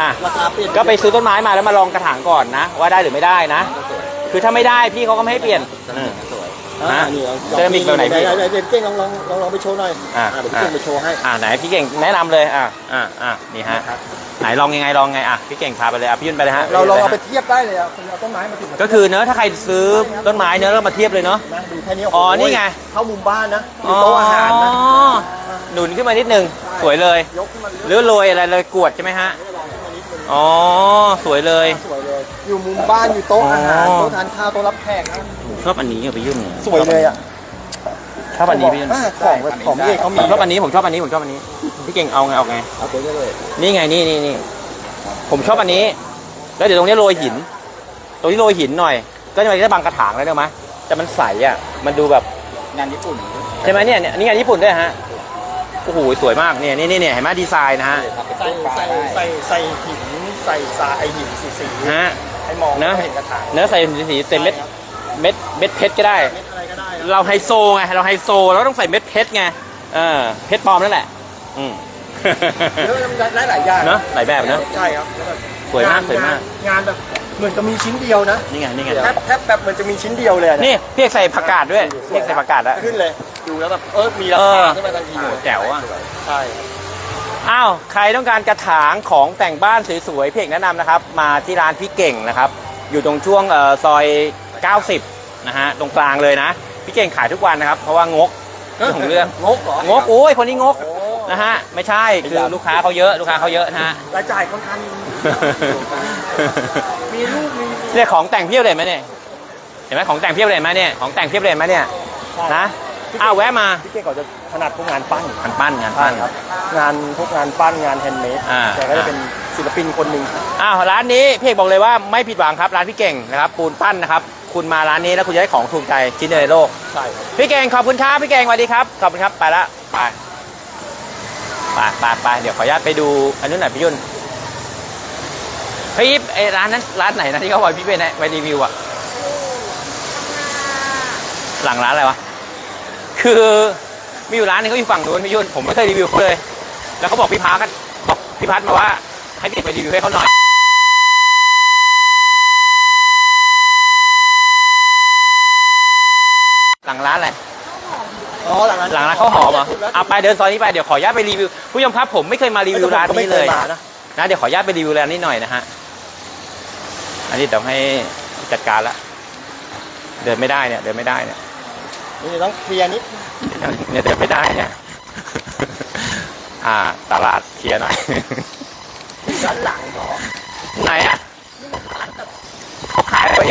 อะ ราคาเปลี่ยนก็ไปซื้อต้นไม้มาแล้วมาลองกระถางก่อนนะ ว่าได้หรือไม่ได้นะคือถ้าไม่ได้พี่เขาก็ไม่ให้เปลี่ยนอืมสวยฮะอ่านี่ลองเซรามิกแบบไหนพี่ไหนไหนเดี๋ยวเก่งลองลองลองลองไปโชว์หน่อยอะเดี๋ยวเก่งไปโชว์ให้อ่าไหนพี่เก่งแนะนำเลยอะอะอะนี่ฮะครับไหนลองยังไงลองไงอะพี่เก่งพาไปเลยอะพี่ยุ่นไปเลยฮะเราลองเอาไปฮะเทียบได้เลยอะคุณเอาต้นไม้มาติดก็คือเนอะถ้าใครซื้อต้นไม้เนอะก็มาเทียบเลยเนอะ นะดูแค่นี้อ๋อโโหนี่ไง เข้ามุมบ้านนะอยู่โต๊ะอาหารนะอ๋อหนุนขึ้นมานิดนึง สวยเลย ยกขึ้นมาหรือโรยอะไรเลยกรวดใช่ไหมฮะลอ อ๋อ สวยเลย สวยเลย อยู่มุมบ้านอยู่โต๊ะอาหารอ๋อ โต๊ะทานข้าวโต๊ะรับแขกนะชอบอันนี้อะพี่ยุ่นสวยเลยอะชอบอันนี้พี่ยุ่นอ่าของแบบของพี่เอกเขาผมีมชอบอันนี้ผมชอบอันนี้ผมชอบอันนี้พี่เก่งเอาไงเอาไง เอาไปได้เลยนี่ไงนี่นี่นี่ผมชอบอันนี้ แล้วเดี๋ยวตรงนี้โรยหิน ตรงนี้โรยหินหน่อย ก็จะมาได้บางกระถางเลยได้ไหมแต่มันใสอะ มันดูแบบงานญี่ปุ่นใช่ไหมเนี่ยเนี่ยนี่งานญี่ปุ่นด้วยฮะโอ้โหสวยมากเนี่ยนี่นี่เนี่ยเห็นไหมดีไซน์นะฮะ ใส่ใส่ใส่ใส่หิน ใส่ทรายหินสีสีฮะ ให้มองนะ ให้เห็นกระถางเนื้อใส่สีเต็มเม็ดเม็ดเม็ดเพชรก็ได้ เม็ดอะไรก็ได้เราไฮโซไงเราไฮโซเราต้องใส่เม็ดเพชรไงเออเพชรปลอมนั่นแหละ อืม เยอะได้หลายอย่างเนอะหลายแบบเนอะใช่ครับแล้วแบบสวยมากงนสวยมากงนงานแบบเหมือนจะมีชิ้นเดียวนะนี่ไงนี่ไงแทบแทบแบบเหมือนจะมีชิ้นเดียวเลยอะนี่พี่เอกใส่ผักกาดด้วยพี่เอกใส่ผักกาดแล้ว ขึ้นเลย ดูแล้วแบบเออมีราเอคาอ ขึ้นมาทันทีเลยแจ๋วอะ ใช่ อ้าวใครต้องการกระถางของแต่งบ้านสวยๆพี่เอกแนะนำนะครับ มาที่ร้านพี่เก่งนะครับ อยู่ตรงช่วงเอ่อซอย 90 นะฮะตรงกลางเลยนะ พี่เก่งขายทุกวันนะครับ เพราะว่างกเรื่องของเรื่องงกเหรองกโอ้ยคนนี้งกโอ้นะฮะไม่ใช่คือลูกค้าเขาเยอะลูกค้าเขาเยอะนะฮะรายจ่ายค่อนข้างมีลูกมีเนี่ยของแต่งเพียบเลยไหมเนี่ยเห็นไหมของแต่งเพียบเลยไหมเนี่ยของแต่งเพียบเลยไหมเนี่ยนะ อ้าวแวะมาพี่เก่งเขาจะถนัดพวกงานปั้นงานปั้นงานปั้น ครับ งานพวกงานปั้นงานแฮนด์เมดอ่าแกก็จะเป็นศิลปินคนหนึ่งอ้าวร้านนี้พี่เอกบอกเลยว่าไม่ผิดหวังครับร้านพี่เก่งนะครับปูนปั้นนะครับคุณมาร้านนี้แล้วคุณจะได้ของถูกใจชิ้นเดียวในโลก ใช่ครับพี่เก่งขอบคุณครับพี่เก่งสวัสดีครับขอบคุณครับไปละไปไปไปไปเดี๋ยวขออนุญาตไปดูอันนู้นหน่อยพี่ยุ่นพี่ยิปไอร้านนั้นร้านไหนนะที่เขาบอกพี่ไปนะไปรีวิวอะหลังร้านอะไรวะ คือมีอยู่ร้านหนึงเขาอยู่ฝั่งนู้นพี่ยุ่นผมไม่เคยรีวิวเขาเลย แล้วเขาบอกพี่พักกันบอกพี่พัดมาว่าให้พี่เอกไปรีวิวให้เขาหน่อยหลังร้านอะไรอ๋อหลังนั้นหลังร้านข้าวหอมเหรอเอาไปเดินซอยนี้ไปเดี๋ยวขออนุญาตไปรีวิวผู้ชมครับผมไม่เคยมารีวิวร้านนี้เลยไม่คมานะนะเดี๋ยวขออนุญาตไปรีวิวร้านนี้หน่อยนะฮะอันนี้เดี๋ยวให้จัดการละเดินไม่ได้เนี่ยเดินไม่ได้เนี่ย นี่ต้องเคลียร์นิดเนี่ยเดินไม่ได้เนี่ยอ่า ตลาดเคลียร์หน่อยด้านหลังเหรอไหนอะเขาขายไว้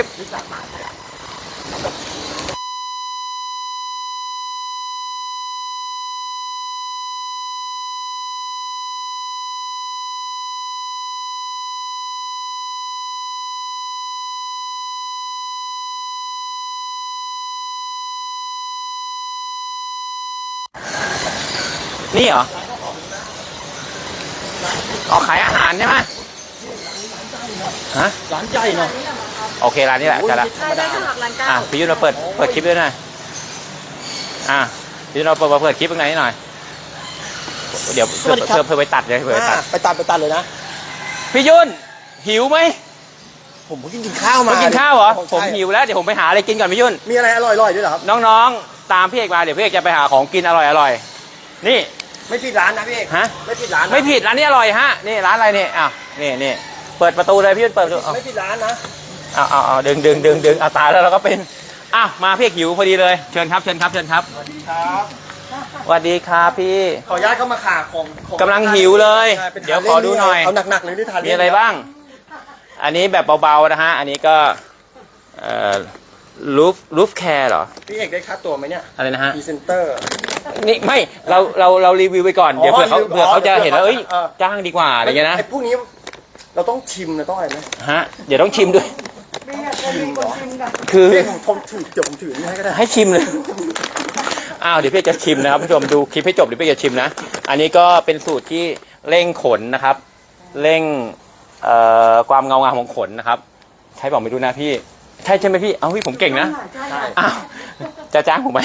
นี่ เหรออ๋อขายอาหารใช่ไหมฮะร้านใหญ่เนาะโอเคร้านนี้แหละจะละธรรมดาอะพี่ยุทธมาเปิดเปิดคลิปด้วยหน่อยอะพี่ยุทธเราเปิดมาเปิดคลิปตรงไหนหน่อย เดี๋ยวเพื่อเพื่อเพื่อไปตัดเลยเพื่อไปตัดอะไปตัดไปตัดเลยนะพี่ยุนหิวไหมผมเพิ่งกินข้าวมามากินข้าวเหรอผมใช่หิวแล้วเดี๋ยวผมไปหาอะไรกินก่อนพี่ยุนมีอะไรอร่อยๆด้วยเหรอครับน้องๆตามพี่เอกมาเดี๋ยวพี่เอกจะไปหาของกินอร่อยๆนี่ ไม่ผิดร้านนะพี่เอกฮะ ไม่ผิดร้านนะไม่ผิดร้านนี้อร่อยฮะนี่ร้านอะไรนี่อ้าวนี่นี่เปิดประตูเลยพี่ยุนเปิดประตูเอาไม่ผิดร้านนะเอาเอาเอาดึงดึงดึงดึงเอาตายแล้วเราก็เป็นอ้าวมาพี่เอกหิวพอดีเลยเชิญครับเชิญครับเชิญครับครับสวัสดีครับพี่ ขออนุญาตเข้ามาขาของของกำลังหิวเลย ใช่เป็นเดี๋ยวขอดูหน่อย เอาหนักๆเลยที่ทานมีอะไรบ้าง อันนี้แบบเบาๆนะฮะ อันนี้ก็เอ่อ ลูฟลูฟแคร์เหรอ พี่เอกได้ค่าตัวไหมเนี่ยอะไรนะฮะ พรีเซนเตอร์ นี่ไม่เราเราเรารีวิวไปก่อน เดี๋ยวอ๋อเผื่อเขารีวิวเผื่อเขาจะอ๋อเห็นว่าเอ้ยเออ จ้างดีกว่าอะไรเงี้ยนะไอ้พวกนี้เราต้องชิมนะต้องอะไรไหมฮะเดี๋ยวต้องชิมด้วยชิมเหรอคือพี่เอกผมผมถือเดี๋ยวผมถือนี่ให้ก็ได้ให้ชิมเลย อ้าวเดี๋ยวพี่จะชิมนะครับผู้ชมดูคลิปให้จบเดี๋ยวพี่จะชิมนะ อันนี้ก็เป็นสูตรที่เร่งขนนะครับ เร่งเอ่อความเงางามของขนนะครับ ใช่บอกไม่รู้นะพี่ ใช่ใช่ไหมพี่ เอาพี่ผมเก่งนะอ้าวจะจ้างผมไหม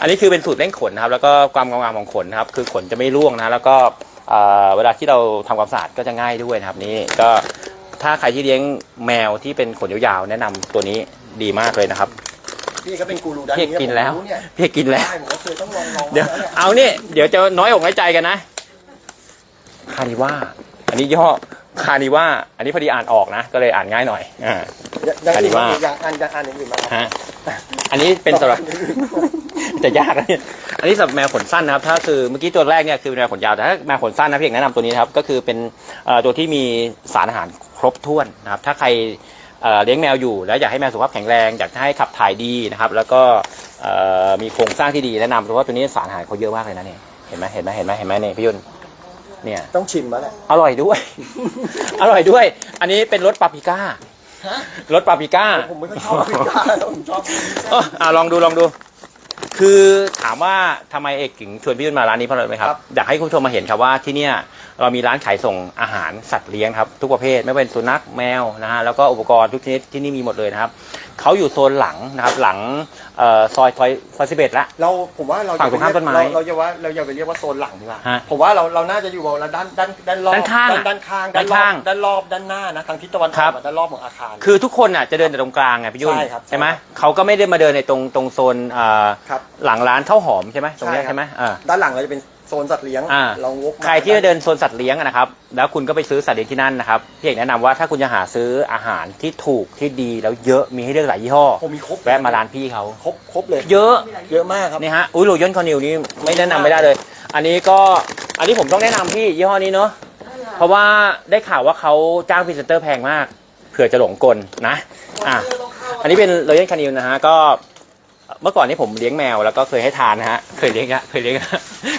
อันนี้คือเป็นสูตรเร่งขนนะครับ แล้วก็ความงามของขนนะครับ คือขนจะไม่ร่วงนะ แล้วก็เอ่อเวลาที่เราทำความสะอาดก็จะง่ายด้วยนะครับ นี่ก็ถ้าใครที่เลี้ยงแมวที่เป็นขนยาวๆแนะนำตัวนี้ดีมากเลยนะครับ พี่ก็เป็นกูรูด้านพี่นี้กินแล้ว ผมรู้เนี่ยพี่กินแล้ว ใช่ผมก็เคยต้องลองลองเดี๋ยวแล้นี่เอานี่เดี๋ยวจะน้อยอกน้อยใจกันนะคานิว่าอันนี้ยี่ห้อ คานิว่าอันนี้พอดีอ่านออกนะ ก็เลยอ่านง่ายหน่อยอ่า ยังคานิว่ายังอ่านยังอ่านอย่างอื่นมาครับฮะอันนี้เป็นสำหรับ จะยากนะเนี่ยอันนี้สำหรับแมวขนสั้นนะครับ ถ้าคือเมื่อกี้ตัวแรกเนี่ยคือแมวขนยาว แต่ถ้าแมวขนสั้นนะพี่เอกแนะนำตัวนี้นะครับก็คือเป็นเอ่อตัวที่มีสารอาหารครบถ้วนนะครับ ถ้าใครเอ่อเลี้ยงแมวอยู่ แล้วอยากให้แมวสุขภาพแข็งแรงอยากให้ขับถ่ายดีนะครับ แล้วก็เอ่อมีโครงสร้างที่ดีแนะนำเพราะว่าตัวนี้สารอาหารเขาเยอะมากเลยนะเนี่ยเห็นไหมเห็นไหมเห็นไหมเห็นไหมเนี่ยพี่ยุน เนี่ย ต้องชิมแล้วแหละอร่อยด้วย อร่อยด้วย อันนี้เป็นรสปาปริก้าฮะรสปาปริก้าผมไม่ค่อยชอบพิซซ่าผมชอบพิซซ่าเอออะลองดูลองดู คือถามว่าทำไมเอกถึงชวนพี่ยุ่นมาร้านนี้เพราะอะไรไหมครับอยากให้คุณผู้ชมมาเห็นครับว่าที่เนี่ย เรามีร้านขายส่งอาหารสัตว์เลี้ยงครับทุกประเภทไม่ว่าเป็นสุนัขแมวนะฮะแล้วก็อุปกรณ์ทุกชนิดที่นี่มีหมดเลยนะครับเขาอยู่โซนหลังนะครับหลังเอ่อซอยซอยซอยสิบเอ็ดละ เราผมว่าเราฝั่งตรงข้ามต้นไม้เราเราจะว่าเราอย่าไปเรียกว่าโซนหลังดีกว่าฮะผมว่าเราเราน่าจะอยู่บนด้านด้านด้านรอบด้านข้างด้านข้างด้านข้างด้านรอบด้านหน้านะทางทิศตะวันอครัอบกกับด้านรอบของอาคาร คือทุกคนอะจะเดินแต่ตรงกลางไงพี่ยุ่นใช่ครับใช่ไหมเขาก็ไม่ได้มาเดินในตรงตรงโซนเอ่อครับ หลังร้านข้าวหอมใช่ไหมตรงเนี้ยใช่ครับ ใช่ไหมอ่าด้านหลังเราจะเป็น โซนสัตว์เลี้ยงอ่าเราวกมาใครที่จะเดินโซนสัตว์เลี้ยงอะนะครับ แล้วคุณก็ไปซื้อสัตว์เลี้ยงที่นั่นนะครับพี่เอกแนะนำว่าถ้าคุณจะหาซื้ออาหารที่ถูกที่ดีแล้วเยอะมีให้เลือกหลายยี่ห้อผมมีครบแวะมาร้านพี่เขาครบครบเลยเยอะ เยอะมากครับนี่ฮะ อุ้ยโรยอนคอนิวนี่ไม่แนะนำไม่ได้เลย อันนี้ก็ อันนี้ผมต้องแนะนำพี่ยี่ห้อนี้เนาะ เพราะว่าได้ข่าวว่าเขาจ้างพรีเซนเตอร์แพงมาก เผื่อจะหลงกลนะ อะ อันนี้เป็นโรยอนคานิวนะฮะ ก็ เมื่อก่อนนี้ผมเลี้ยงแมวแล้วก็เคยให้ทานนะฮะเคยเลี้ยงอะเคยเลี้ยงอะ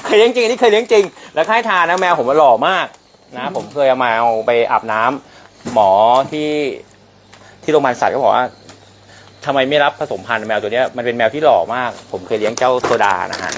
เคยเลี้ยงจริงอันนี่เคยเลี้ยงจริง แล้วให้ทานนะแมวผมมันหล่อมากนะผมเคยเอาแมวเอาไปอาบน้ำหมอที่ที่โรงพยาบาลสัตว์ก็บอกว่าทำไมไม่รับผสมพันธุ์แมวตัวเนี้ยมันเป็นแมวที่หล่อมาก ผมเคยเลี้ยงเจ้าโซดานะฮะ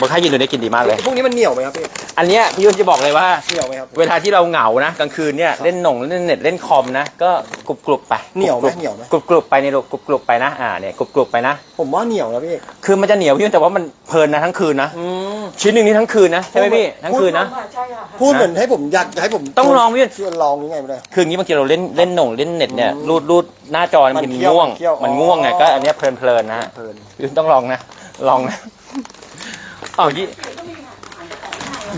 บอกให้ยินดูได้กินดีมากเลย พวกนี้มันเหนียวไหมครับพี่อันเนี้ยพี่ยุ่นจะบอกเลยว่า เหนียวไหมครับ เวลาที่เราเหงานะกลางคืนเนี่ยเล่นหนงเล่นเน็ตเล่นคอมนะก็กรุบกรุบๆไปเหนียวไหมกรุบๆเหนียวไหม กรุบกรุบๆไปในลูกกรุบกรุบๆไปนะอ่าเนี่ยกรุบกรุบๆไปนะผมว่าเหนียวนะพี่คือมันจะเหนียวพี่ยุ่นแต่ว่ามันเพลินนะทั้งคืนนะอืมชิ้นหนึ่งนี่ทั้งคืนนะใช่ไหมพี่ทั้งคืนนะ ใช่ค่ะ พูดเหมือนให้ผมอยากให้ผมต้องลองพี่ ชวนลองยังไงไม่ได้ คืนนี้บางทีเราเล่นเล่นหนงเล่นเน็ตเนี่ยอืมรูดรูดหน้าจอมันมันมันเคี้ยวง่วง มันเคี้ยวมันง่วงไงอ๋อ ก็อันเนี้ยเพลินเพลินๆนะฮะเพลินพี่ยุ่นต้องลองนะลองนะ อ๋อยี่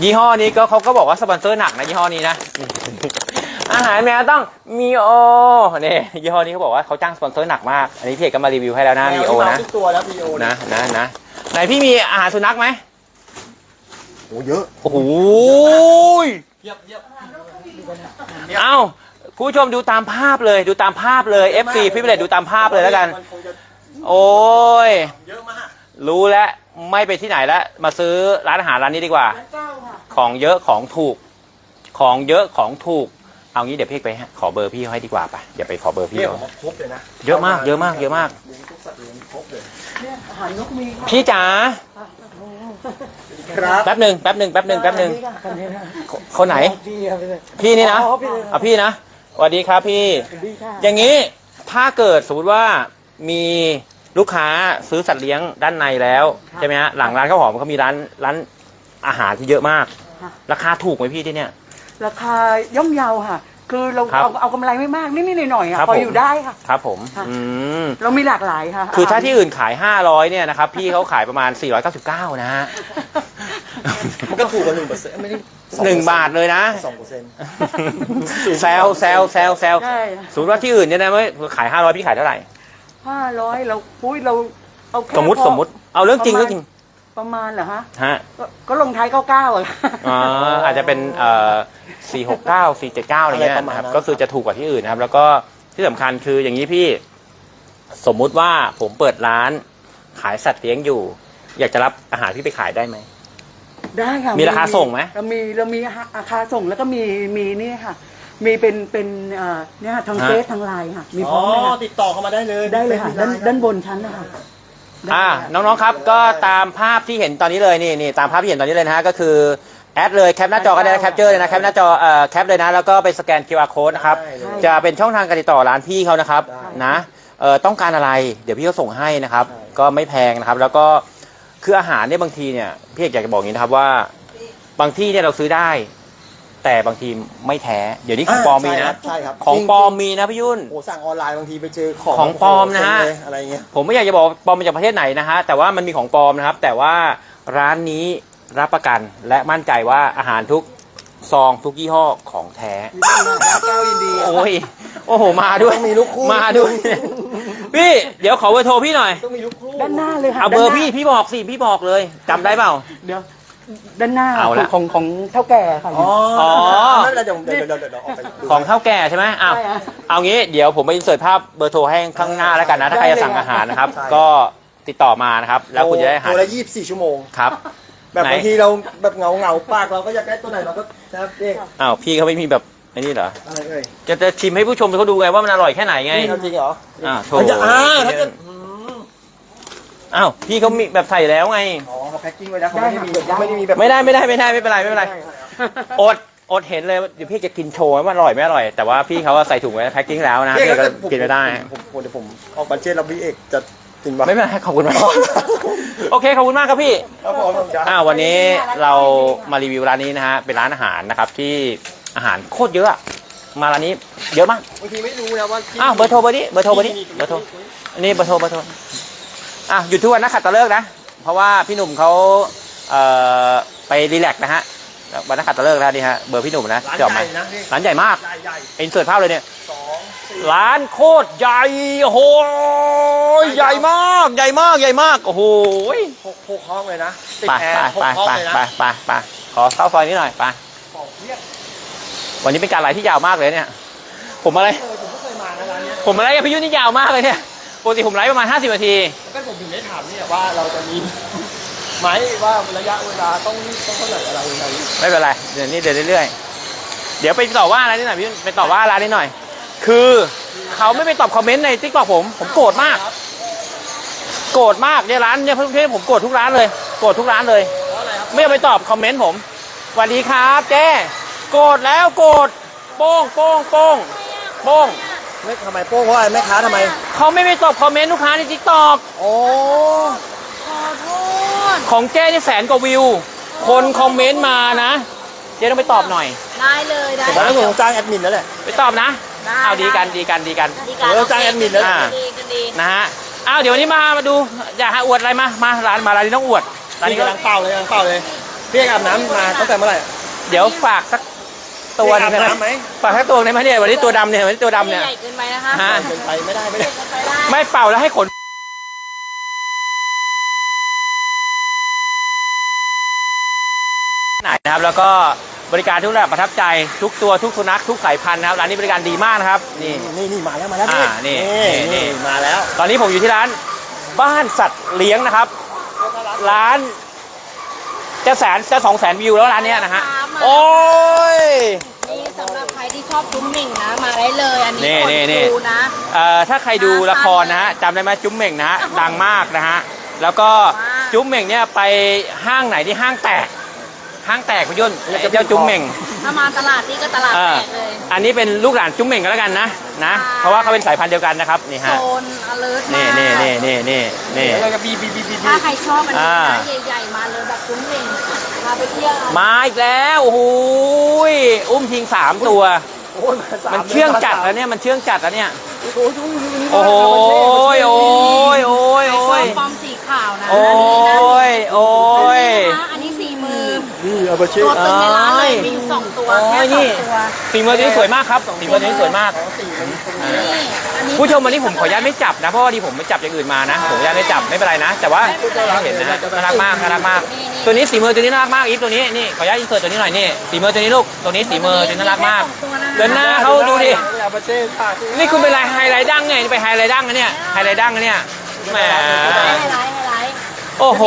ยี่ห้อนี้ก็เขาก็บอกว่าสปอนเซอร์หนักนะยี่ห้อนี้นะ อาหารแมวต้องมีโอเนี่ยยี่ห้อนี้เขาบอกว่าเขาจ้างสปอนเซอร์หนักมาก อันนี้พี่เอกก็มารีวิวให้แล้วนะมีโอแมวนะที่มาทุกตัวแล้วมีโอนะนะนะไหนพี่มีอาหารสุนัขไหมโอ้เยอะโอ้โหเยียบเยียบเอ้าคุณผู้ชมดูตามภาพเลยดูตามภาพเลย FC พี่เบลดูตามภาพเลยแล้วกันมันคงจะโอ้ยเยอะมาก รู้แล้วไม่ไปที่ไหนแล้ว มาซื้อร้านอาหารร้านนี้ดีกว่า ร้านเจ้าค่ะของเยอะของถูก ของเยอะของถูก เอางี้เดี๋ยวพี่ไปขอเบอร์พี่เขาให้ดีกว่าปะอย่าไปขอเบอร์พี่เรียกเขาผมว่าครบเลยนะเยอะมากเยอะมากเยอะมาก เลี้ยงทุกสัตว์เลี้ยงครบเลยเนี่ยอาหารนกมีค่ะพี่จ๋าครับแป๊บหนึ่งแป๊บหนึ่งแป๊บหนึ่งแป๊บหนึ่งคนนี้ค่ะคนไหน พี่ครับพี่เลยพี่นี่นะอ๋อพี่เลยเอาพี่นะสวัสดีครับพี่พี่ค่ะอย่างนี้ถ้าเกิดสมมติว่ามี ลูกค้าซื้อสัตว์เลี้ยงด้านในแล้วใช่ไหมฮะหลังร้านข้าวหอมเขามีร้านร้านอาหารที่เยอะมากราคาถูกไหมพี่ที่เนี่ย ราคาย่อมเยาค่ะ คือเราครับเอาเอากำไรไม่มากนิดๆหน่อยๆอะครับพอผม อยู่ได้ค่ะ ครับผมค่ะ อืมเรามีหลากหลายค่ะคือถ้าหรที่อื่นขาย 500เนี่ยนะครับพี่เขาขายประมาณ 499 นะฮะ มันก็ถูกกว่าหนึ่งเปอร์เซ็นต์ไม่ได้หนึ่งบาทเลยนะ สองเปอร์เซ็นต์ แซลแซลแซลแซลใช่ สมมติว่าที่อื่นเนี่ยนะไม่ขาย 500 พี่ขายเท่าไหร่ ห้าร้อยเราปุ้ยเราเอาแค่สมมติพอสมมติ เอาเรื่องจริงเรื่องจริงประมาณเหรอฮะฮะก็ก็ลงท้ายเก้าเก้าอะอ่าอาจจะเป็นเอ่อ469 479อะไรเงี้ยอะไรประมาณนะครับ นั้นก็คือจะถูกกว่าที่อื่นนะครับ แล้วก็ที่สำคัญคืออย่างนี้พี่ สมมุติว่าผมเปิดร้าน ขายสัตว์เลี้ยงอยู่ อยากจะรับอาหารพี่ไปขายได้ไหม ได้ค่ะมีราคาส่งไหม เรามีเรามีราคาส่งแล้วก็มีมีนี่ค่ะ มีเป็นเป็นเอ่อเนี่ยค่ะทางเฟซทางไลน์ค่ะ มีพร้อมเลยอ๋อค่ะติดต่อเข้ามาได้เลยได้เลยค่ะด้านมีไลน์ด้านบนชั้นนะคะได้อ่าค่ะ น้องๆครับก็ตามภาพที่เห็นตอนนี้เลยนี่นี่ตามภาพที่เห็นตอนนี้เลยนะฮะก็คือแอดเลยแคปหน้าจอก็ได้แคปเจอร์เลยนะแคปหน้าจอเอ่อแคปเลยนะแล้วก็ไปสแกน QR code นะครับ ได้เลย จะเป็นช่องทางการติดต่อร้านพี่เขานะครับได้นะเอ่อต้องการอะไรเดี๋ยวพี่เขาส่งให้นะครับ ใช่ ก็ไม่แพงนะครับ แล้วก็คืออาหารเนี่ยบางทีเนี่ยพี่เอกอยากจะบอกอย่างนี้นะครับว่า บางที่เนี่ยเราซื้อได้ แต่บางทีไม่แท้ เดี๋ยวนี้ของปลอมมีนะ ใช่ครับของปลอมมีนะพี่ยุ่น โอ้สั่งออนไลน์บางทีไปเจอของของปลอมนะฮะ เซ็เลยอะไรเงี้ย ผมไม่อยากจะบอกว่าปลอมมาจากประเทศไหนนะฮะ แต่ว่ามันมีของปลอมนะครับ แต่ว่าร้านนี้รับประกันและมั่นใจว่าอาหารทุกซองทุกยี่ห้อของแท้แก้วยินดี โอ้ย โอ้โห มาด้วยต้องมีลูกคู่ มาด้วย พี่ เดี๋ยวขอเบอร์โทรพี่หน่อย ต้องมีลูกคู่ด้านหน้าเลยค่ะเอาเบอร์ด้านหน้พี่พี่บอกสิพี่บอกเลยจำได้เปล่า เดี๋ยว ด้านหน้าเอาละ ของของเท่าแก่ค่ะ อ๋ออ๋อไม่เป็นไรเดี๋ยวเดี๋ยวเดี๋ยวเดี๋ยวเดี๋ยวออกไปดู ของเท่าแก่ใช่ไหมอ้าวใช่อะเอางี้เดี๋ยวผมไปอินเสิร์ตภาพเบอร์โทรให้ข้างหน้าแล้วกันนะ ถ้าใครจะสั่งอาหารนะครับใช่ก็ติดต่อมานะครับ แล้วคุณจะได้อาหารโทรละยี่สิบสี่ชั่วโมง ครับ แบบไหน บางทีเราแบบเหงาเหงาๆปากเราก็อยากได้ตัวไหนเราก็นะครับเอ๊ะอ้าวพี่เขาไม่มีแบบไอ้นี่เหรอ อะไรเอ่ยจะจะชิมให้ผู้ชมเขาดูไงว่ามันอร่อยแค่ไหนไง นี่เอาจริงเหรออ่าโถมันจะอ่าถ้าเกิดอืม อ้าวพี่เขามีแบบใส่แล้วไง อ๋อเขาแพ็คกิ้งไว้แล้วเขาไม่ได้มีเขาไม่ได้มีแบบไม่ได้ไม่ได้ไม่ได้ไม่เป็นไรไม่เป็นไรอดอดเห็นเลยว่าเดี๋ยวพี่จะกินโชว์ว่ามันอร่อยไม่อร่อย แต่ว่าพี่เขาว่าใส่ถุงไว้แพ็คกิ้งแล้วนะเนี่ยพี่ก็ผมกินไม่ได้ ผมผมเดี๋ยวผมออกบัตเจ็ตแล้วพี่เอกจะกินปะไม่เป็นไรขอบคุณมาก โอเคขอบคุณมากครับพี่ครับผมผมจะอ่าวันนี้เรามารีวิวร้านนี้นะฮะเป็นร้านอาหารนะครับที่อาหารโคตรเยอะอะมาร้านนี้เยอะมากบางทีไม่รู้นะว่าที่อ้าวเบอร์โทรเบอร์นี้เบอร์โทรเบอร์นี้เบอร์โทรอันนี้เบอร์โทรเบอร์โทร อะหยุดทุกวันนะขัดตะเลิกนะ เพราะว่าพี่หนุ่มเขาเอ่อไปรีแลกซ์นะฮะวันนักขัดตะเลิกแล้วนี่ฮะเบอร์พี่หนุ่มนะร้านจะออกใหมาญ่นะพี่ร้านใหญ่มากใหญ่ใหญ่อินเสิร์ตภาพเลยเนี่ย สองสี่ร้านโคตรใหญ่โอ้โหใหญ่มากใหญ่มากใหญ่มากโอ้โหหกหกห้องเลยนะติดไปแอไปร์หไปกห้องไปเลยนะไปไปไปขอเข้าซอยนี้หน่อยไปของเพียบวันนี้เป็นการไลฟ์ที่ยาวมากเลยเนี่ย ผมอะไรเคยผมก็เคยมานะร้านเนี้ยผมอะไรกับพี่ยุ่นนี่ยาวมากเลยเนี่ย ปกติผมไลฟ์ประมาณ 50 นาทีแล้วก็ผมถึงได้ถามเนี่ยว่าเราจะมีไหมว่าระยะเวลาต้องต้องเท่าไหร่อะไรยังไงไม่เป็นไร เดี๋ยวนี้เดี๋ยวเรื่อยๆ เดี๋ยวไปต่อว่าร้านนี้หน่อยพี่ยุ่นไปต่อว่าร้านนี้หน่อย คือเขาไม่ไปตอบคอมเมนต์ในทิกตอกผม ผมโกรธมาก โกรธมากเนี่ยร้านเนี่ยเพื่อนๆผมโกรธทุกร้านเลย โกรธทุกร้านเลย เพราะอะไรครับไม่เอาไปตอบคอมเมนต์ผมสวัสดีครับเจ๊โกรธแล้วโกรธโป้งโป้งโป้งโป้ง ไม่ทำไมโป้งเพราะอะไรแม่ค้าทำไม เขาไม่ไปตอบคอมเมนต์ลูกค้าในทิกตอกโอ้ขอโทษของเจ๊นี่แสนกว่าวิว คนคอมเมนต์มานะ เจ๊ต้องไปตอบหน่อย ได้เลยได้ผมว่าผมจ้างแอดมินแล้วแหละ ไปตอบนะได้เอาดีกันดีกันดีกัน ดีกันเออจ้างแอดมินแล้วอ่าดีกันดีนะฮะอ้าวเดี๋ยววันนี้มามาดูอยากหาอวดอะไรมามาร้านมาร้านนี้ต้องอวดร้านนี่นี้ก็กำลังเป่าเลยกำลังเป่าเลยพี่เอกอาบน้ำมาตั้งแต่เมื่อไหร่ เดี๋ยวฝากสัก ตัวหนึงพี่เอกอาบได้น้ำไหไหมมฝากสักตัวหนึงได้ไหมเนี่ยวันนี้ตัวดำเนี่ยวันนี้ตัวดำเนี่ย ใหญ่เกินไปนะคะฮะ เกินไปไม่ได้ไม่ได้เกินไปได้ไม่เป่าแล้วให้ขน ไหนนะครับแล้วก็บริการทุกระดับประทับใจทุกตัวทุกสุนัขทุกสายพันธุ์นะครับร้านนี้บริการดีมากนะครับนี่ นี่นี่มาแล้วมาแล้วพี่อ่านี่นี่นี่ นี่มาแล้วตอนนี้ผมอยู่ที่ร้านบ้านสัตว์เลี้ยงนะครับ ร้าน จะแสนจะสองแสนวิวแล้วร้านเนี้ยนะฮะ โอ้ย นี่สำหรับใครที่ชอบจุ้มหมิ่งนะ มาได้เลยอันนี้นี่คนนี่นี่ดูนะ เอ่อถ้าใครดูละครนะฮะจำได้ไหมจุ๊มเหม่งนะฮะดังมากนะฮะ แล้วก็มากจุ๊มเหม่งเนี่ยไปห้างไหนที่ห้างแตก ห้างแตกพี่ยุ่นไอ้เจ้าจุ๊มเหม่งถ้ามาตลาดนี่ก็ตลาดอ่าแตกเลย อันนี้เป็นลูกหลานจุ๊มเหม่งก็แล้วกันนะนะใช่เพราะว่าเขาเป็นสายพันธุ์เดียวกันนะครับนี่โซฮะน alert นี่มากนี่นี่นี่นี่นี่แล้วก็บีบีบีบีถ้าใครชอบอันนี้อ่านะใหญ่ๆมาเลยแบบจุ้มหมิ่งพาไปเที่ยวมาอีกแล้วโอ้โหยอุ้มทิ้งสามตัวโอ้ยมาสามันเชื่องจัดแล้วเนี่ยมันเชื่องจัดแล้วเนี่ยโอ้โหโอ้โหยโอ้ยโอ้ยใครโอ้ชอยบฟอร์มสีขาวนะโอ้อันนี้นะยโอ้ยอั นนี้สี่มือนี่เอาไปเชื่อตัวตึงในร้านเลยเอ้ยมีอยู่สองตัวโอ้ยแค่สนี่องตัวฝีมือตัวนี้สวยมากครับฝีมือตัวนี้สวยมากสี่มันนี่อันนี้ผู้ชมวันนี้ผมขออนุญาตไม่จับนะ เพราะว่าดีผมไม่จับอย่างอื่นมานะ ผมขออนุญาตไม่จับไม่เป็นไรนะ แต่ว่าให้เห็นนะฮะน่ารักมากน่ารักมาก ตัวนี้สีมือตัวนี้น่ารักมากอีฟตัวนี้นี่ขออนุญาตอินเสิร์ตตัวนี้หน่อยนี่สีมือตัวนี้ลูกตัวนี้สีมือตัวนี้น่ารักมากเดินหน้าเขาดูดิเอาไปเชื่อค่ะนี่คุณเป็นไรไฮไลท์ดังไงไปไฮไลท์ดังนะเนี่ยไฮไลท์ดังนะเนี่ยแหมไฮไลท์ไฮไลท์โอ้โห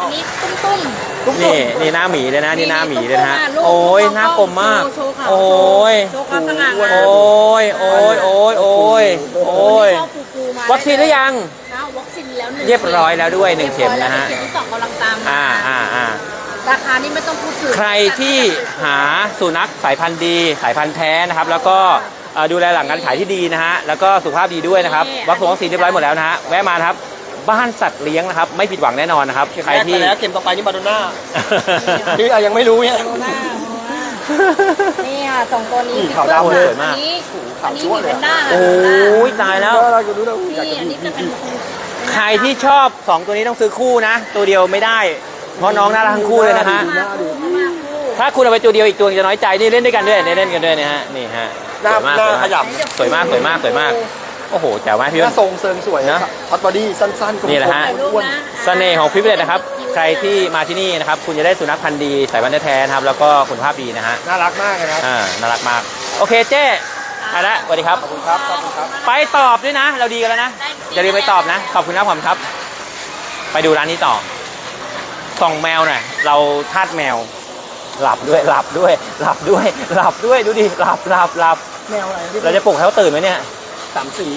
อันนี้อันนี้ตุ้มตุ้ม นี่นี่หน้าหมีเลยนะนี่หน้าหมีเลยนะฮะลูกโอ้ยหน้ากลมมาก โชว์ขาวโอ้ยโชว์ความสง่างาม โอ้ยโอ้ยโอ้ยโอ้ยโอ้ยชอบฟูๆมาวัคซีนหรือยังนะวัคซีนแล้วหนึ่งเรียบร้อยแล้วด้วยหนึ่งเข็มนะฮะ เข็มที่สองกำลังตามมาอ่าอ่าอ่าราคานี่ไม่ต้องพูดถึงใครที่หาสุนัขสายพันธุ์ดี สายพันธุ์แท้นะครับ แล้วก็เอ่อดูแลหลังการขายที่ดีนะฮะ แล้วก็สุขภาพดีด้วยนะครับ วัคซีนวัคซีนเรียบร้อยหมดแล้วนะฮะ แวะมานะครับ บ้านสัตว์เลี้ยงนะครับ ไม่ผิดหวังแน่นอนนะครับเข็มใครแรกที่ไปแล้วเข็มต่อไปนี่มาโดน่านี่อะยังไม่รู้เนี่ยโดน่านี่ค่ะสองตัวนี้นี่ขาวดำเลยสวยมากอันนี้ขาอัวนนี้จั๊วมีเลยเป็นหน้าโอ้ยตายแล้วเราจะรู้เราอยากนี่จะอันมีนี้จะเป็นใครที่ชอบสองตัวนี้ต้องซื้อคู่นะ ตัวเดียวไม่ได้ เพราะน้องน่ารักทั้งคู่เลยนะฮะดูหน้าดูถ้าคุณเอาไปตัวเดียวอีกตัวจะน้อยใจนี่เล่นด้วยกันด้วยนี่เล่นกันด้วยนะฮะนี่ฮะหน้าสวยมากหน้าสวยขมากยับสวยมากสวยมากสวยมาก โอ้โหแจ๋วมากพี่หยน้านทรงเซิงสวยนะ ช็อตบอดี้สั้นๆกลมๆนี่แหละฮะ อ้วนเสน่ห์ของฟิปเลตนะครับ ใครที่มาที่นี่นะครับ คุณจะได้สุนัขพันธุ์ดีสายพันธุ์แท้ๆนะครับ แล้วก็คุณภาพดีนะฮะ ๆน่ารักมากเลยนะครับ อ่า น่ารักมาก โอเคเจ๊ไปละสวัสดีครับ ขอบคุณครับ ขอบคุณครับ ไปตอบด้วยนะ เราดีกันแล้วนะ อย่าลืมไปตอบนะ ขอบคุณนะผมครับ ไปดูร้านนี้ต่อส่องแมวหน่อย เราทาสแมว หลับด้วย หลับด้วย หลับด้วย หลับด้วย ดูดิ หลับหลับหลับแมวอะไรที่เราจะปลุกให้เขาตื่นไหมเนี่ย สามสี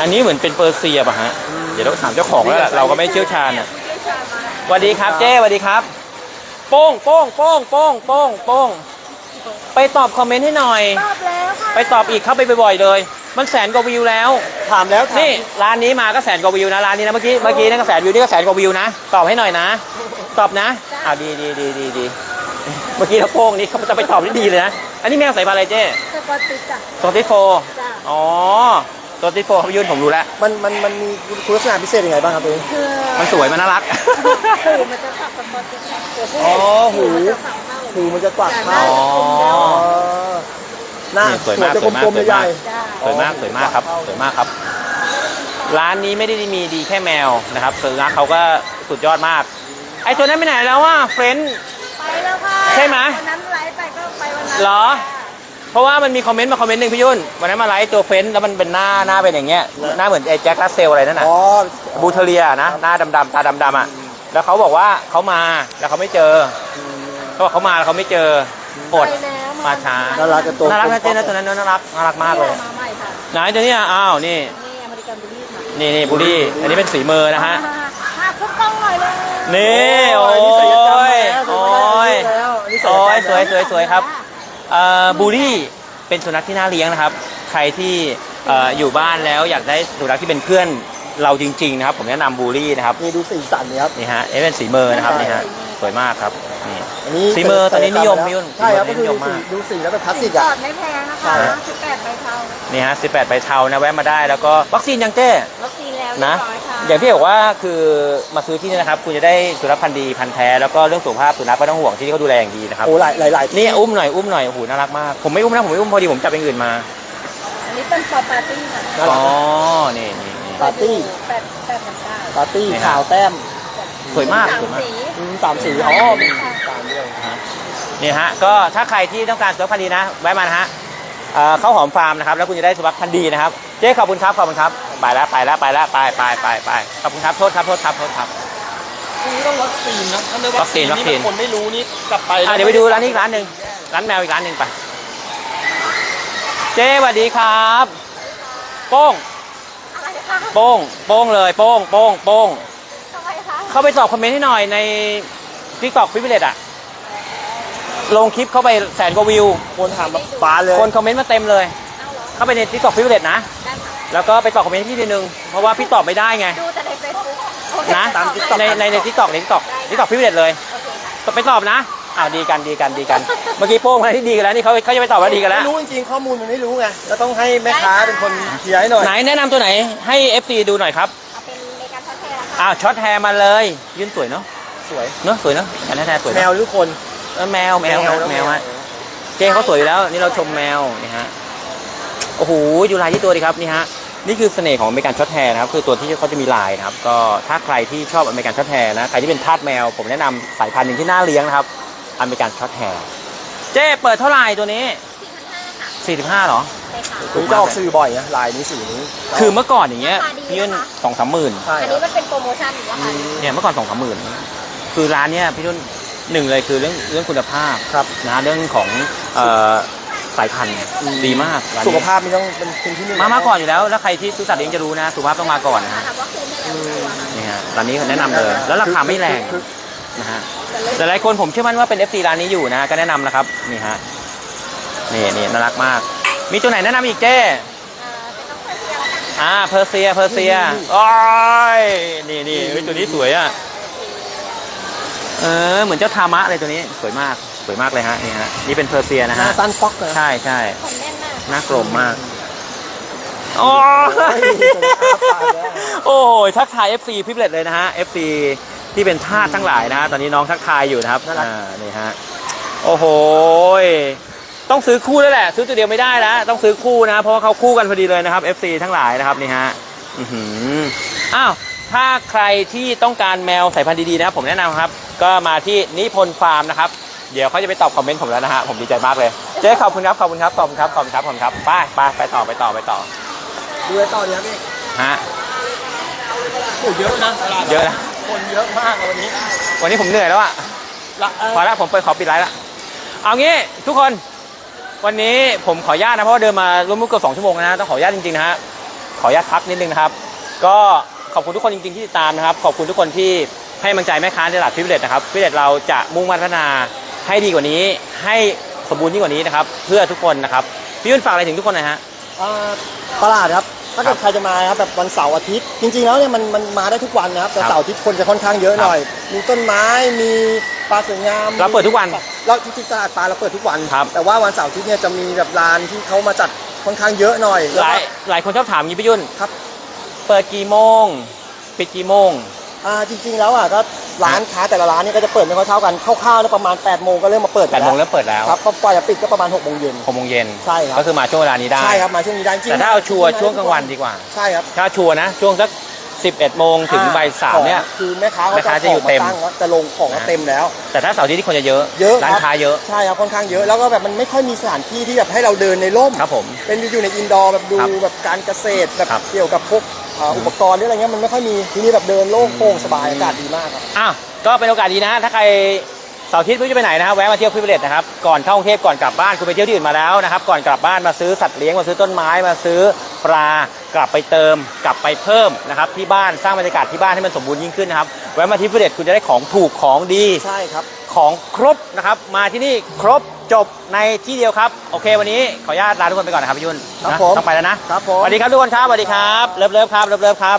อันนี้เหมือนเป็นเปอร์เซียป่ะฮะ เดี๋ยวเราถามเจ้าของแล้วล่ะเราก็ไม่เชี่ยวชาญอะสวัสดีครับเจ้สวัสดีครับ โป้งโป้งโป้งโป้งโป้งโป้งไปตอบคอมเมนต์ให้หน่อย ตอบแล้วค่ะไปตอบอีกเข้าไปบ่อยๆเลย มันแสนกว่าวิวแล้ว ถามแล้วถามนี่ร้านนี้มาก็แสนกว่าวิวนะร้านนี้นะเมื่อกี้เมื่อกี้นั่นก็แสนวิวนี่ก็แสนกว่าวิวนะตอบให้หน่อยนะ ตอบนะอ่าดีดีดีดีดีเมื่อกี้เราโป้งนี่เขาจะไปตอบได้ดีเลยนะ อันนี้แมวสายพันธุ์อะไรเจ้สปอร์ติจ้ะตัวติโฟจ้ะอ๋อตัวติโฟเขายื่นผมรู้แล้ว มันมันมันมีคุณลักษณะพิเศษยังไงบ้างครับตัวนี้คือมันสวยมันน่ารัก หูมันจะขับสปอร์ติจ้ะตัวผู้อ๋อหู มันจะขับเข้าหูมันจะกวักแต่หเข้าน้าอ๋ออ๋อ หน้านี่สวยมากหัจะสวยมากกลมสวยๆใหมากญ่จ้ะสวยมากสวยมากครับสวยมากครับ ร้านนี้ไม่ได้มีดีแค่แมวนะครับสุนัขเขาก็สุดยอดมาก ไอตัวนั้นไปไหนแล้วว่าเฟรน ไปแล้วค่ะใช่ไหมวันนั้นไลฟ์ไปก็ไปวันนั้นเหรอ เพราะว่ามันมีคอมเมนต์มาคอมเมนต์หนึ่งพี่ยุ่นวันนั้นมาไลฟ์ตัวเฟรนแล้วมันเป็นหน้าหน้าเป็นอย่างเงี้ยหน้าเหมือนไอ้แจ็คลาสเซลอะไรนั่นๆน่ะ อ๋อ บูเทเรียนะหน้าดำๆตาดำๆอะแล้วเขาบอกว่าเขามาแล้วเขาไม่เจอเขาบอกเขามาแล้วเขาไม่เจออดไปแล้วมาช้าน่ารักกับตัวน่ารักนะเจ๊นะตัวนั้นน่ารักน่ารักมากเลย มาใหม่ค่ะไหนตัวเนี้ยอ้าวนี่นี่อเมริกันบูลลี่ค่ะนี่นี่บุรีอันนี้เป็นสีมือนะฮะหาคุกกล้องหน่อยเลย นี่โอ้นนี้ศัลกรรมยแล้วโอ้ย แล้วอันนี้ศัลโอ้กรรยมสวยแล้วสวยสวยครับเอ่อบูรี่เป็นสุนัขที่น่าเลี้ยงนะครับ ใครที่เอ่ออยู่บ้านแล้วอยากได้สุนัขที่เป็นเพื่อนเราจริงๆนะครับ ผมแนะนำบูรี่นะครับนี่ดูสีสันนี่ครับ นี่ฮะเอ๊ะเป็นสีมือนะครับนี่ฮะสวยมากครับนี่ อันนี้สีมือตอนนี้นิยมนิยมใช่ครับสีก็มือคือนิยดูมสีมาก ดูสีแล้วเป็นคลาสสิกจอะ อดไม่แพงนะใช่ คะครับ18ใบเทานี่ฮะ18ใบเทานะแวะมาได้แล้วก็วัคซีนยังเจ้ วัคซีนแล้วนะ เรียบร้อยค่ะ อย่างที่บอกว่าคือมาซื้อที่นี่นะครับ คุณจะได้สุนัขพันธุ์ดีพันธุ์แท้แล้วก็เรื่องสุขภาพสุนัขไม่ต้องห่วงที่นี่เขาดูแลอย่างดีนะครับโอ้หลายหลายหลายนี่อุ้มหน่อยอุ้มหน่อยโอ้โหน่ารักมากผมไม่อุ้มนะผมไม่อุ้มพอดีผมจับอย่างอื่นมาอันนี้เป็นปอปาร์ตี้ค่ะน่าอ๋รัอกนะนี่นี่นี่ ปาร์ตี้แปดแปดพันเก้าปาร์ตี้นี่ฮะขาวแต้มสวยมากสาสวยมาก สีอืมสามสีอ๋อมีสามด้วยนี่ฮะก็ถ้าใครที่ต้องการสุนัขพันธุ์ดีนะแวะมานะฮะเอ่อ ข้าวหอมฟาร์มนะครับ แล้วคุณจะได้สุนัขพันธุ์ดีนะครับ เจ๊ขอบคุณครับขอบคุณครับ ไปแล้วไปแล้วไปแล้วไปไปไปไปขอบคุณครับโทษครับโทษครับโทษครับอันนี้ต้องวัคซีนนะถ้าไม่วัคซีนวัคซีนบางคนไม่รู้นี่กลับไปอะเดี๋ยวไปดูร้านนี้อีกร้านหนึ่งร้านแมวอีกร้านหนึ่งไปเจ๊สวัสดีครับ โป้งอะไรคะโป้งโป้งเลยโป้งโป้งโป้งทำไมคะเข้าไปตอบคอมเมนต์ให้หน่อยในทิกตอกฟิบิเลตอะ ลงคลิปเข้าไปแสนกว่าวิว คนถามแบบฟ้าเลยคนคอมเมนต์มาเต็มเลย เอาเหรอเข้าไปในทิกตอกฟิบิเลตนะ ได้ค่ะแล้วก็ไปตอบคอมเมนต์ให้พี่ทีนึง เพราะว่าพี่ตอบไม่ได้ไง ดูแต่ในเฟซบุ๊กนะตาม TikTok ในในในทิกตอกในทิกตอกทิกตอกฟิบิเลตเลยโอเคค่ะไปตอบนะอ้าวดีกันดีกันดีกัน เมื่อกี้โป้งมาที่ดีกันแล้วนี่เขาเขาจะไปตอบว่าดีกันแล้วไม่รู้จริงๆข้อมูลมันไม่รู้ไงแล้วต้องให้แม่ค้าเป็นคนเคลียร์ให้หน่อยไหนแนะนำตัวไหนให้ FC ดูหน่อยครับเอาเป็นในการทดแทนละค่ะอ้าวช็อตแฮร์มาเลย ยืนสวยเนาะสวยเนาะสวยเนาะอันนั้นแท้สวยแมเนวอะหรือคน เออแมวแมวแมวแมวฮะเจ๊เขาสวยอยู่แล้วนี่เราชมแมวนี่ฮะโอ้โหดูลายที่ตัวดีครับนี่ฮะนี่คือเสน่ห์ของอเมริกันช็อตแฮร์นะครับคือตัวที่เขาจะมีลายนะครับก็ถ้าใครที่ชอบอเมริกันช็อตแฮร์นะใครที่เป็นทาสแมว ผมแนะนำสายพันธุ์หนึ่งที่น่าเลี้ยงนะครับอเมริกันช็อตแฮร์เจ๊เปิดเท่าไหร่ตัวนี้45เหรอใช่ค่ะถึงจะออกสื่อบ่อยนะลายนี้สีนี้ คือเมื่อก่อนอย่างเงี้ยราคาดีพี่ยุ่นนะคะสองสามหมื่นใช่อันครันี้บมันเป็นโปรโมชั่นหรือว่าคะเนี่ยเมื่อก่อนสองสามหมื่นคือร้านเนี้ยพี่ยุ่น หนึ่งเลยคือเรื่องเรื่องคุณภาพครับนะเรื่องของเอ่อสายพันธุ์ดีมากร้านนี้สุขภาพนี่ต้องเป็นสิ่งที่หนึ่งมามาก่อนอยู่แล้ว แล้วใครที่ซื้อสัตว์เลี้ยงจะรู้นะสุขภาพต้องมาก่อนนะฮะทำวัคซีนให้แล้วตัวค่ะนี่ฮะร้านนี้แนะนำเลย แล้วราคาไม่แรงคือนะฮะแต่หลายคนผมเชื่อมั่นว่าเป็น FC ร้านนี้อยู่นะก็แนะนำนะครับนี่ฮะนี่นี่น่ารักมาก มีตัวไหนแนะนำอีกเจ้อ่าเป็นน้องเพอร์เซียแล้วกันอ่าเพอร์เซียเพอร์เซียโอ้ยนี่นี่เฮ้ยตัวนี้สวยอะ เออเหมือนเจ้าทามะเลยตัวนี้สวยมากสวยมากเลยฮะนี่ฮะนี่เป็นเพอร์เซียนะหน้าฮะสั้นป๊อกเลยใช่ใช่ขนแน่นมากหน้ากลมมากโอ้โอ้ยยจะได้ครับตายแล้วโอ้ยทักทาย FC พิเบเลตเลยนะฮะ FC ที่เป็นทาสทั้งหลายนะฮะตอนนี้น้องทักทายอยู่นะครับอ่านี่ฮะโอ้โหยต้องซื้อคู่แล้วแหละ ซื้อตัวเดียวไม่ได้แล้วต้องซื้อคู่นะเพราะว่าเขาคู่กันพอดีเลยนะครับ FC ทั้งหลายนะครับนี่ฮะอื้อหืออ้าวถ้าใครที่ต้องการแมวสายพันธุ์ดีๆนะครับผมแนะนำครับ ก็มาที่นิพนธ์ฟาร์มนะครับ เดี๋ยวเขาจะไปตอบคอมเมนต์ผมแล้วนะฮะ ผมดีใจมากเลย เจ๊ขอบคุณครับ ขอบคุณครับ ขอบคุณครับ ขอบคุณครับ ขอบคุณครับไปไปไปต่อ ไปต่อ ไปต่อ ดูไว้ต่อเนี้ยพี่ฮะ โอ้เยอะนะตลาดเยอะนะ คนเยอะมากอะวันนี้วันนี้ผมเหนื่อยแล้วอะละเอ่อพอแล้วผมเปิดขอปิดไลฟ์ละ เอางี้ทุกคน วันนี้ผมขออนุญาตนะเพราะว่าเดินมาร่วมๆเกือบสองชั่วโมงนะฮะต้องขออนุญาตจริงๆนะฮะ ขออนุญาตพักนิดนึงนะครับ ก็ขอบคุณทุกคนจริงๆที่ติดตามนะครับ ขอบคุณทุกคนที่ ให้กำลังใจแม่ค้าในตลาดพิเศษนะครับพิเศษเราจะมุ่งมั่นพัฒนาให้ดีกว่านี้ ให้สมบูรณ์ยิ่งกว่านี้นะครับ เพื่อทุกคนนะครับพี่ยุ่นฝากอะไรถึงทุกคนหน่อยฮะ เอ่อตลาดครับ ถ้าเกิดใครจะมาครับแบบวันเสาร์อาทิตย์ จริงๆแล้วเนี่ยมันมันมาได้ทุกวันนะครับ แต่ครับเสาร์อาทิตย์คนจะค่อนข้างเยอะหน่อย มีต้นไม้ มีปลาสวยงามเราเปิดทุกวันเราจริงๆตลาดปลาเราเปิดทุกวัน ครับ แต่ว่าวันเสาร์อาทิตย์เนี่ยจะมีแบบร้านที่เขามาจัดค่อนข้างเยอะหน่อยหลายหลายคนชอบถามอย่างนี้พี่ยุ่นครับ เปิดกี่โมง ปิดกี่โมง อ่าจริงๆแล้วอะก็ร้านค้าแต่ละร้านเนี่ยก็จะเปิดไม่ค่อยเท่ากันคร่าวๆแล้วประมาณ8ปดโมงก็เริ่มมาเปิดแปดโมงเริ่มเปิดแล้วครับก็กว่าจะปิดก็ประมาณ6กโมงเย็นหกโมงเย็นใช่ครับก็คือมาช่วงเวลานี้ได้ใช่ครับมาช่วงนี้ได้จริงๆแต่ถ้าเอาชัวร์ช่วงกลางวันดีกว่าใช่ครับถ้าชัวร์นะช่วงสัก11โมงถึงบ่ายสามเนี่ยของคือแม่ค้าแม่เขาค้าจะจะอยู่เต็มของาตั้งแล้วจะลงของก็เต็มแล้ว แต่ถ้าเสาร์อาที่ที่คนจะเยอะเยอะร้านครับค้าเยอะใช่ครับค่อนข้างเยอะแล้วก็แบบมันไม่ค่อยมีสถานที่ที่แบบให้เราเดินในร่มครับผมเป็นอยู่ในอินดอร์แบบดูครับแบบการเกษตรแบบครับเกี่ยวกับพวก อ่าอุปกรณ์หรืออะไรเงี้ยมันไม่ค่อยมีที่นี่แบบเดินโล่งโปร่งสบายอากาศดีมากครับ อ้าวก็เป็นโอกาสดีนะ ถ้าใครเสาร์อาทิตย์ไม่รู้จะไปไหนนะครับแวะมาเที่ยวพิเศษนะครับก่อนเข้ากรุงเทพก่อนกลับบ้านคุณไปเที่ยวที่อื่นมาแล้วนะครับก่อนกลับบ้านมาซื้อสัตว์เลี้ยงมาซื้อต้นไม้มาซื้อปลากลับไปเติม กลับไปเพิ่มนะครับที่บ้านสร้างบรรยากาศที่บ้านให้มันสมบูรณ์ยิ่งขึ้นนะครับแวะมาที่พิเศษคุณจะได้ของถูกของดี ใช่ครับ ของครบนะครับมาที่นี่ครบ จบในที่เดียวครับ โอเค วันนี้ขออนุญาตลาทุกคนไปก่อนนะครับพี่ยุ่นครับนะผม ต้องไปแล้วนะครับผม สวัสดีครับทุกคนครับสวัสดีครับเลิฟเลิฟครับเลิฟเลิฟครับ